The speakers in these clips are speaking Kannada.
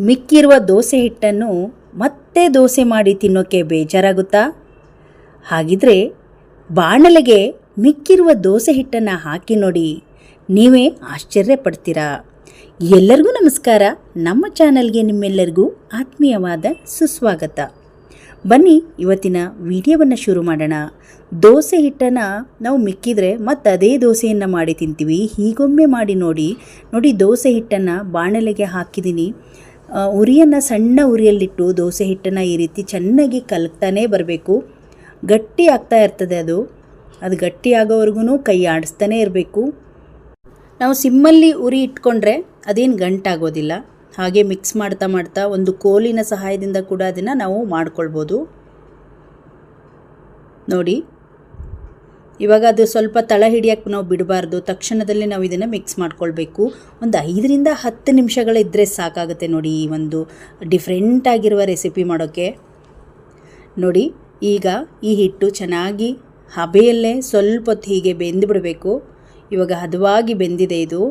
ಮಿಕ್ಕಿರುವ ದೋಸೆ ಹಿಟ್ಟನ್ನು ಮತ್ತೆ ದೋಸೆ ಮಾಡಿ ತಿನ್ನೋಕ್ಕೆ ಬೇಜಾರಾಗುತ್ತಾ? ಹಾಗಿದ್ರೆ ಬಾಣಲೆಗೆ ಮಿಕ್ಕಿರುವ ದೋಸೆ ಹಿಟ್ಟನ್ನು ಹಾಕಿ ನೋಡಿ ನೀವೇ ಆಶ್ಚರ್ಯ ಪಡ್ತೀರಾ ಎಲ್ಲರಿಗೂ ನಮಸ್ಕಾರ. ನಮ್ಮ ಚಾನಲ್ಗೆ ನಿಮ್ಮೆಲ್ಲರಿಗೂ ಆತ್ಮೀಯವಾದ ಸುಸ್ವಾಗತ. ಬನ್ನಿ, ಇವತ್ತಿನ ವಿಡಿಯೋವನ್ನು ಶುರು ಮಾಡೋಣ. ದೋಸೆ ಹಿಟ್ಟನ್ನು ನಾವು ಮಿಕ್ಕಿದ್ರೆ ಮತ್ತು ಅದೇ ದೋಸೆಯನ್ನು ಮಾಡಿ ತಿಂತೀವಿ. ಹೀಗೊಮ್ಮೆ ಮಾಡಿ ನೋಡಿ. ನೋಡಿ, ದೋಸೆ ಹಿಟ್ಟನ್ನು ಬಾಣಲೆಗೆ ಹಾಕಿದ್ದೀನಿ. ಉರಿಯನ್ನು ಸಣ್ಣ ಉರಿಯಲ್ಲಿಟ್ಟು ದೋಸೆ ಹಿಟ್ಟನ್ನು ಈ ರೀತಿ ಚೆನ್ನಾಗಿ ಕಲಕ್ತಾನೇ ಬರಬೇಕು. ಗಟ್ಟಿ ಆಗ್ತಾ ಇರ್ತದೆ ಅದು. ಅದು ಗಟ್ಟಿ ಆಗೋವರೆಗೂ ಕೈ ಆಡಿಸ್ತಾನೇ ಇರಬೇಕು. ನಾವು ಸಿಮ್ಮಲ್ಲಿ ಉರಿ ಇಟ್ಕೊಂಡ್ರೆ ಅದೇನು ಗಂಟಾಗೋದಿಲ್ಲ. ಹಾಗೆ ಮಿಕ್ಸ್ ಮಾಡ್ತಾ ಮಾಡ್ತಾ ಒಂದು ಕೋಲಿನ ಸಹಾಯದಿಂದ ಕೂಡ ಅದನ್ನು ನಾವು ಮಾಡ್ಕೊಳ್ಬೋದು. ನೋಡಿ. ಇವಾಗ ಅದು ಸ್ವಲ್ಪ ತಳ ಹಿಡಿಯೋಕ್ಕೆ ನಾವು ಬಿಡಬಾರ್ದು. ತಕ್ಷಣದಲ್ಲಿ ನಾವು ಇದನ್ನು ಮಿಕ್ಸ್ ಮಾಡ್ಕೊಳ್ಬೇಕು. ಒಂದು ಐದರಿಂದ ಹತ್ತು ನಿಮಿಷಗಳಿದ್ದರೆ ಸಾಕಾಗುತ್ತೆ ನೋಡಿ ಈ ಒಂದು ಡಿಫ್ರೆಂಟ್ ಆಗಿರುವ ರೆಸಿಪಿ ಮಾಡೋಕ್ಕೆ. ನೋಡಿ, ಈಗ ಈ ಹಿಟ್ಟು ಚೆನ್ನಾಗಿ ಹಬೆಯಲ್ಲೇ ಸ್ವಲ್ಪ ಹೊತ್ತು ಹೀಗೆ ಬೆಂದು ಬಿಡಬೇಕು. ಇವಾಗ ಹದವಾಗಿ ಬೆಂದಿದೆ ಇದು.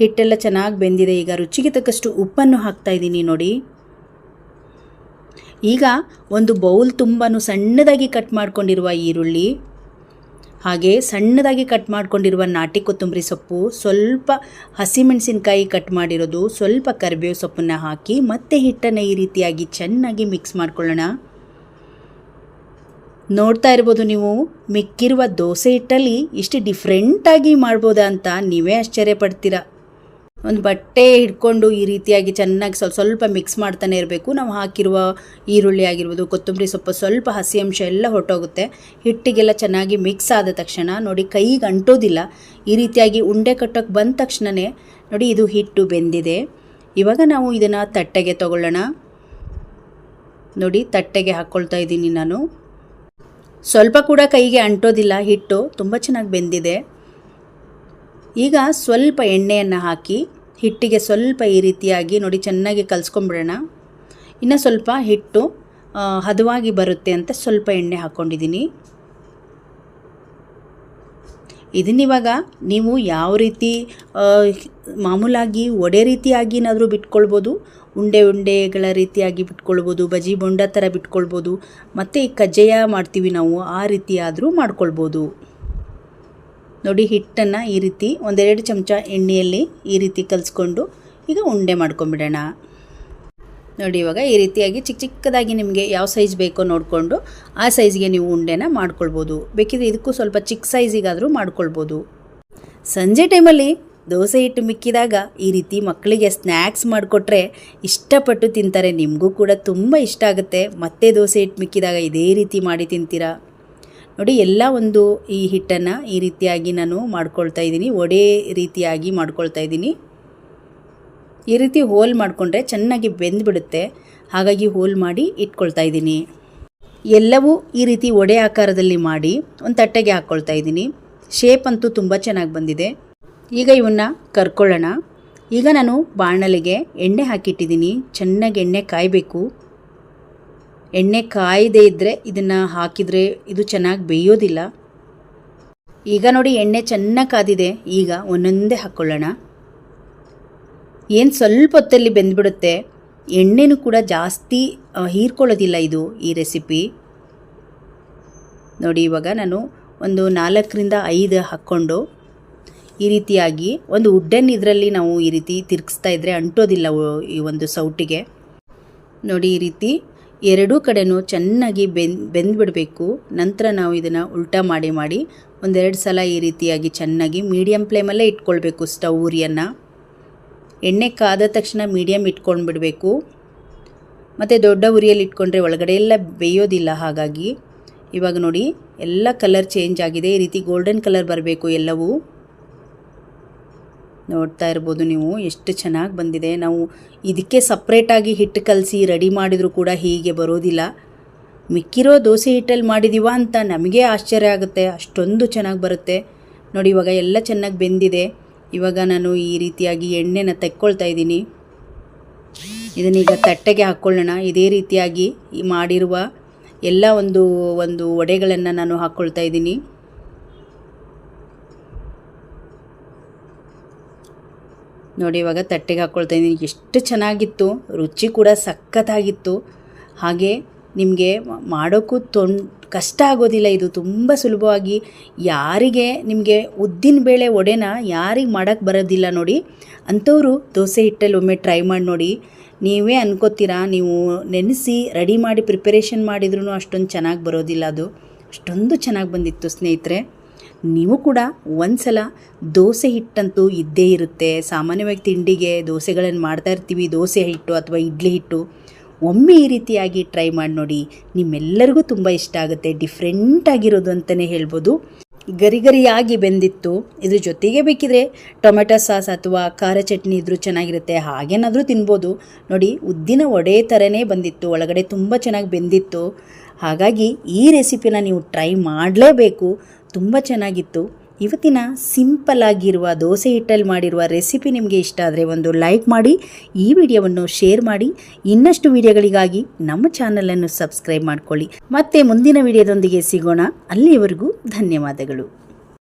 ಹಿಟ್ಟೆಲ್ಲ ಚೆನ್ನಾಗಿ ಬೆಂದಿದೆ. ಈಗ ರುಚಿಗೆ ತಕ್ಕಷ್ಟು ಉಪ್ಪನ್ನು ಹಾಕ್ತಾ ಇದ್ದೀನಿ ನೋಡಿ. ಈಗ ಒಂದು ಬೌಲ್ ತುಂಬಾ ಸಣ್ಣದಾಗಿ ಕಟ್ ಮಾಡಿಕೊಂಡಿರುವ ಈರುಳ್ಳಿ, ಹಾಗೆ ಸಣ್ಣದಾಗಿ ಕಟ್ ಮಾಡಿಕೊಂಡಿರುವ ನಾಟಿ ಕೊತ್ತಂಬರಿ ಸೊಪ್ಪು, ಸ್ವಲ್ಪ ಹಸಿಮೆಣಸಿನಕಾಯಿ ಕಟ್ ಮಾಡಿರೋದು, ಸ್ವಲ್ಪ ಕರಿಬೇವು ಸೊಪ್ಪನ್ನು ಹಾಕಿ ಮತ್ತೆ ಹಿಟ್ಟನ್ನು ಈ ರೀತಿಯಾಗಿ ಚೆನ್ನಾಗಿ ಮಿಕ್ಸ್ ಮಾಡ್ಕೊಳ್ಳೋಣ. ನೋಡ್ತಾ ಇರ್ಬೋದು ನೀವು, ಮಿಕ್ಕಿರುವ ದೋಸೆ ಹಿಟ್ಟಲ್ಲಿ ಇಷ್ಟು ಡಿಫ್ರೆಂಟಾಗಿ ಮಾಡ್ಬೋದಾ ಅಂತ ನೀವೇ ಆಶ್ಚರ್ಯ ಪಡ್ತೀರಾ. ಒಂದು ಬಟ್ಟೆ ಹಿಡ್ಕೊಂಡು ಈ ರೀತಿಯಾಗಿ ಚೆನ್ನಾಗಿ ಸ್ವಲ್ಪ ಸ್ವಲ್ಪ ಮಿಕ್ಸ್ ಮಾಡ್ತಾನೆ ಇರಬೇಕು. ನಾವು ಹಾಕಿರುವ ಈರುಳ್ಳಿ ಆಗಿರ್ಬೋದು, ಕೊತ್ತಂಬರಿ ಸೊಪ್ಪು, ಸ್ವಲ್ಪ ಹಸಿ ಅಂಶ ಎಲ್ಲ ಹೊರಟೋಗುತ್ತೆ. ಹಿಟ್ಟಿಗೆಲ್ಲ ಚೆನ್ನಾಗಿ ಮಿಕ್ಸ್ ಆದ ತಕ್ಷಣ ನೋಡಿ ಕೈಗೆ ಅಂಟೋದಿಲ್ಲ. ಈ ರೀತಿಯಾಗಿ ಉಂಡೆ ಕಟ್ಟೋಕ್ಕೆ ಬಂದ ತಕ್ಷಣವೇ ನೋಡಿ ಇದು ಹಿಟ್ಟು ಬೆಂದಿದೆ. ಇವಾಗ ನಾವು ಇದನ್ನು ತಟ್ಟೆಗೆ ತಗೊಳ್ಳೋಣ. ನೋಡಿ ತಟ್ಟೆಗೆ ಹಾಕ್ಕೊಳ್ತಾ ಇದ್ದೀನಿ ನಾನು. ಸ್ವಲ್ಪ ಕೂಡ ಕೈಗೆ ಅಂಟೋದಿಲ್ಲ ಹಿಟ್ಟು, ತುಂಬ ಚೆನ್ನಾಗಿ ಬೆಂದಿದೆ. ಈಗ ಸ್ವಲ್ಪ ಎಣ್ಣೆಯನ್ನು ಹಾಕಿ ಹಿಟ್ಟಿಗೆ ಸ್ವಲ್ಪ ಈ ರೀತಿಯಾಗಿ ನೋಡಿ ಚೆನ್ನಾಗಿ ಕಲಿಸ್ಕೊಂಬಿಡೋಣ ಇನ್ನು ಸ್ವಲ್ಪ ಹಿಟ್ಟು ಹದವಾಗಿ ಬರುತ್ತೆ ಅಂತ ಸ್ವಲ್ಪ ಎಣ್ಣೆ ಹಾಕ್ಕೊಂಡಿದ್ದೀನಿ ಇದನ್ನಿವಾಗ ನೀವು ಯಾವ ರೀತಿ ಮಾಮೂಲಾಗಿ ಒಡೆ ರೀತಿಯಾಗಿನಾದರೂ ಬಿಟ್ಕೊಳ್ಬೋದು, ಉಂಡೆ ಉಂಡೆಗಳ ರೀತಿಯಾಗಿ ಬಿಟ್ಕೊಳ್ಬೋದು, ಬಜಿ ಬೊಂಡ ಥರ ಬಿಟ್ಕೊಳ್ಬೋದು, ಮತ್ತು ಕಜ್ಜಾಯ ಮಾಡ್ತೀವಿ ನಾವು ಆ ರೀತಿಯಾದರೂ ಮಾಡ್ಕೊಳ್ಬೋದು. ನೋಡಿ ಹಿಟ್ಟನ್ನು ಈ ರೀತಿ ಒಂದೆರಡು ಚಮಚ ಎಣ್ಣೆಯಲ್ಲಿ ಈ ರೀತಿ ಕಲಿಸ್ಕೊಂಡು ಈಗ ಉಂಡೆ ಮಾಡ್ಕೊಂಬಿಡೋಣ. ನೋಡಿ ಇವಾಗ ಈ ರೀತಿಯಾಗಿ ಚಿಕ್ಕ ಚಿಕ್ಕದಾಗಿ ನಿಮಗೆ ಯಾವ ಸೈಜ್ ಬೇಕೋ ನೋಡಿಕೊಂಡು ಆ ಸೈಜ್ಗೆ ನೀವು ಉಂಡೆನ ಮಾಡ್ಕೊಳ್ಬೋದು. ಬೇಕಿದ್ರೆ ಇದಕ್ಕೂ ಸ್ವಲ್ಪ ಚಿಕ್ಕ ಸೈಜಿಗಾದರೂ ಮಾಡ್ಕೊಳ್ಬೋದು. ಸಂಜೆ ಟೈಮಲ್ಲಿ ದೋಸೆ ಹಿಟ್ಟು ಮಿಕ್ಕಿದಾಗ ಈ ರೀತಿ ಮಕ್ಕಳಿಗೆ ಸ್ನ್ಯಾಕ್ಸ್ ಮಾಡಿಕೊಟ್ರೆ ಇಷ್ಟಪಟ್ಟು ತಿಂತಾರೆ. ನಿಮಗೂ ಕೂಡ ತುಂಬ ಇಷ್ಟ ಆಗುತ್ತೆ. ಮತ್ತೆ ದೋಸೆ ಹಿಟ್ಟು ಮಿಕ್ಕಿದಾಗ ಇದೇ ರೀತಿ ಮಾಡಿ ತಿಂತೀರಾ? ನೋಡಿ, ಎಲ್ಲ ಒಂದು ಈ ಹಿಟ್ಟನ್ನು ಈ ರೀತಿಯಾಗಿ ನಾನು ಮಾಡ್ಕೊಳ್ತಾ ಇದ್ದೀನಿ. ಒಡೆ ರೀತಿಯಾಗಿ ಮಾಡ್ಕೊಳ್ತಾ ಇದ್ದೀನಿ. ಈ ರೀತಿ ಹೋಲ್ ಮಾಡಿಕೊಂಡ್ರೆ ಚೆನ್ನಾಗಿ ಬೆಂದ್ಬಿಡುತ್ತೆ. ಹಾಗಾಗಿ ಹೋಲ್ ಮಾಡಿ ಇಟ್ಕೊಳ್ತಾ ಇದ್ದೀನಿ. ಎಲ್ಲವೂ ಈ ರೀತಿ ಒಡೆ ಆಕಾರದಲ್ಲಿ ಮಾಡಿ ಒಂದು ತಟ್ಟೆಗೆ ಹಾಕ್ಕೊಳ್ತಾ ಇದ್ದೀನಿ. ಶೇಪ್ ಅಂತೂ ತುಂಬ ಚೆನ್ನಾಗಿ ಬಂದಿದೆ. ಈಗ ಇವನ್ನ ಕರ್ಕೊಳ್ಳೋಣ. ಈಗ ನಾನು ಬಾಣಲೆಗೆ ಎಣ್ಣೆ ಹಾಕಿಟ್ಟಿದ್ದೀನಿ. ಚೆನ್ನಾಗಿ ಎಣ್ಣೆ ಕಾಯಬೇಕು. ಎಣ್ಣೆ ಕಾಯದೇ ಇದ್ದರೆ ಇದನ್ನು ಹಾಕಿದರೆ ಇದು ಚೆನ್ನಾಗಿ ಬೇಯೋದಿಲ್ಲ. ಈಗ ನೋಡಿ ಎಣ್ಣೆ ಚೆನ್ನಾಗಿ ಕಾದಿದೆ, ಈಗ ಒಂದೊಂದೇ ಹಾಕ್ಕೊಳ್ಳೋಣ ಏನು ಸ್ವಲ್ಪ ಹೊತ್ತಲ್ಲಿ ಬೆಂದ್ಬಿಡುತ್ತೆ, ಎಣ್ಣೆನೂ ಕೂಡ ಜಾಸ್ತಿ ಹೀರ್ಕೊಳ್ಳೋದಿಲ್ಲ ಇದು ಈ ರೆಸಿಪಿ. ನೋಡಿ ಇವಾಗ ನಾನು ಒಂದು ನಾಲ್ಕರಿಂದ ಐದು ಹಾಕ್ಕೊಂಡು ಈ ರೀತಿಯಾಗಿ ಒಂದು ಉಡ್ಡನ್ ಇದರಲ್ಲಿ ನಾವು ಈ ರೀತಿ ತಿರುಗಿಸ್ತಾ ಇದ್ದರೆ ಅಂಟೋದಿಲ್ಲ ಈ ಒಂದು ಸೌಟಿಗೆ. ನೋಡಿ ಈ ರೀತಿ ಎರಡೂ ಕಡೆನೂ ಚೆನ್ನಾಗಿ ಬೆಂದ್ ಬೆಂದ್ಬಿಡಬೇಕು. ನಂತರ ನಾವು ಇದನ್ನು ಉಲ್ಟಾ ಮಾಡಿ ಮಾಡಿ ಒಂದೆರಡು ಸಲ ಈ ರೀತಿಯಾಗಿ ಚೆನ್ನಾಗಿ ಮೀಡಿಯಮ್ ಫ್ಲೇಮಲ್ಲೇ ಇಟ್ಕೊಳ್ಬೇಕು ಸ್ಟವ್ ಉರಿಯನ್ನು. ಎಣ್ಣೆ ಕಾದ ತಕ್ಷಣ ಮೀಡಿಯಮ್ ಇಟ್ಕೊಂಡ್ಬಿಡಬೇಕು. ಮತ್ತು ದೊಡ್ಡ ಉರಿಯಲ್ಲಿ ಇಟ್ಕೊಂಡ್ರೆ ಒಳಗಡೆ ಎಲ್ಲ ಬೇಯೋದಿಲ್ಲ ಹಾಗಾಗಿ. ಇವಾಗ ನೋಡಿ, ಎಲ್ಲ ಕಲರ್ ಚೇಂಜ್ ಆಗಿದೆ. ಈ ರೀತಿ ಗೋಲ್ಡನ್ ಕಲರ್ ಬರಬೇಕು ಎಲ್ಲವೂ. ನೋಡ್ತಾ ಇರ್ಬೋದು ನೀವು, ಎಷ್ಟು ಚೆನ್ನಾಗಿ ಬಂದಿದೆ. ನಾವು ಇದಕ್ಕೆ ಸಪ್ರೇಟಾಗಿ ಹಿಟ್ಟು ಕಲಸಿ ರೆಡಿ ಮಾಡಿದರೂ ಕೂಡ ಹೀಗೆ ಬರೋದಿಲ್ಲ. ಮಿಕ್ಕಿರೋ ದೋಸೆ ಹಿಟ್ಟಲ್ಲಿ ಮಾಡಿದೀವ ಅಂತ ನಮಗೆ ಆಶ್ಚರ್ಯ ಆಗುತ್ತೆ, ಅಷ್ಟೊಂದು ಚೆನ್ನಾಗಿ ಬರುತ್ತೆ. ನೋಡಿ, ಇವಾಗ ಎಲ್ಲ ಚೆನ್ನಾಗಿ ಬೆಂದಿದೆ. ಇವಾಗ ನಾನು ಈ ರೀತಿಯಾಗಿ ಎಣ್ಣೆನ ತೆಕ್ಕೊಳ್ತಾ ಇದ್ದೀನಿ. ಇದನ್ನೀಗ ತಟ್ಟೆಗೆ ಹಾಕ್ಕೊಳ್ಳೋಣ ಇದೇ ರೀತಿಯಾಗಿ ಮಾಡಿರುವ ಎಲ್ಲ ಒಂದು ಒಂದು ವಡೆಗಳನ್ನು ನಾನು ಹಾಕ್ಕೊಳ್ತಾ ಇದ್ದೀನಿ. ನೋಡಿ, ಇವಾಗ ತಟ್ಟೆಗೆ ಹಾಕ್ಕೊಳ್ತಾ ಇದ್ದೀನಿ. ಎಷ್ಟು ಚೆನ್ನಾಗಿತ್ತು. ರುಚಿ ಕೂಡ ಸಖತ್ತಾಗಿತ್ತು. ಹಾಗೆ ನಿಮಗೆ ಮಾಡೋಕ್ಕೂ ತೊನ್ ಕಷ್ಟ ಆಗೋದಿಲ್ಲ ಇದು. ತುಂಬ ಸುಲಭವಾಗಿ ಯಾರಿಗೆ ನಿಮಗೆ ಉದ್ದಿನ ಬೇಳೆ ಒಡೆನ ಯಾರಿಗೆ ಮಾಡೋಕ್ಕೆ ಬರೋದಿಲ್ಲ ನೋಡಿ. ಅಂಥವರು ದೋಸೆ ಹಿಟ್ಟಲ್ಲಿ ಒಮ್ಮೆ ಟ್ರೈ ಮಾಡಿ ನೋಡಿ. ನೀವೇ ಅನ್ಕೋತೀರಾ? ನೀವು ನೆನೆಸಿ ರೆಡಿ ಮಾಡಿ ಪ್ರಿಪರೇಷನ್ ಮಾಡಿದ್ರೂ ಅಷ್ಟೊಂದು ಚೆನ್ನಾಗಿ ಬರೋದಿಲ್ಲ ಅದು. ಅಷ್ಟೊಂದು ಚೆನ್ನಾಗಿ ಬಂದಿತ್ತು ಸ್ನೇಹಿತರೆ. ನೀವು ಕೂಡ ಒಂದ್ಸಲ ದೋಸೆ ಹಿಟ್ಟಂತೂ ಇದ್ದೇ ಇರುತ್ತೆ. ಸಾಮಾನ್ಯವಾಗಿ ತಿಂಡಿಗೆ ದೋಸೆಗಳನ್ನು ಮಾಡ್ತಾ ಇರ್ತೀವಿ. ದೋಸೆ ಹಿಟ್ಟು ಅಥವಾ ಇಡ್ಲಿ ಹಿಟ್ಟು. ಒಮ್ಮೆ ಈ ರೀತಿಯಾಗಿ ಟ್ರೈ ಮಾಡಿ ನೋಡಿ ನಿಮ್ಮೆಲ್ಲರಿಗೂ ತುಂಬ ಇಷ್ಟ ಆಗುತ್ತೆ. ಡಿಫ್ರೆಂಟ್ ಆಗಿರೋದು ಅಂತಲೇ ಹೇಳ್ಬೋದು. ಗರಿ ಗರಿಯಾಗಿ ಬೆಂದಿತ್ತು. ಇದ್ರ ಜೊತೆಗೆ ಬೇಕಿದ್ರೆ ಟೊಮೆಟೊ ಸಾಸ್ ಅಥವಾ ಖಾರ ಚಟ್ನಿ ಇದ್ರೂ ಚೆನ್ನಾಗಿರುತ್ತೆ. ಹಾಗೇನಾದರೂ ತಿನ್ಬೋದು. ನೋಡಿ, ಉದ್ದಿನ ವಡೆ ಥರನೇ ಬಂದಿತ್ತು. ಒಳಗಡೆ ತುಂಬ ಚೆನ್ನಾಗಿ ಬೆಂದಿತ್ತು. ಹಾಗಾಗಿ ಈ ರೆಸಿಪಿನ ನೀವು ಟ್ರೈ ಮಾಡಲೇಬೇಕು. ತುಂಬ ಚೆನ್ನಾಗಿತ್ತು. ಇವತ್ತಿನ ಸಿಂಪಲ್ ಆಗಿರುವ ದೋಸೆ ಹಿಟ್ಟಲ್ಲಿ ಮಾಡಿರುವ ರೆಸಿಪಿ ನಿಮಗೆ ಇಷ್ಟ ಆದರೆ ಒಂದು ಲೈಕ್ ಮಾಡಿ, ಈ ವಿಡಿಯೋವನ್ನು ಶೇರ್ ಮಾಡಿ, ಇನ್ನಷ್ಟು ವಿಡಿಯೋಗಳಿಗಾಗಿ ನಮ್ಮ ಚಾನಲನ್ನು ಸಬ್ಸ್ಕ್ರೈಬ್ ಮಾಡ್ಕೊಳ್ಳಿ. ಮತ್ತೆ ಮುಂದಿನ ವಿಡಿಯೋದೊಂದಿಗೆ ಸಿಗೋಣ. ಅಲ್ಲಿಯವರೆಗೂ ಧನ್ಯವಾದಗಳು.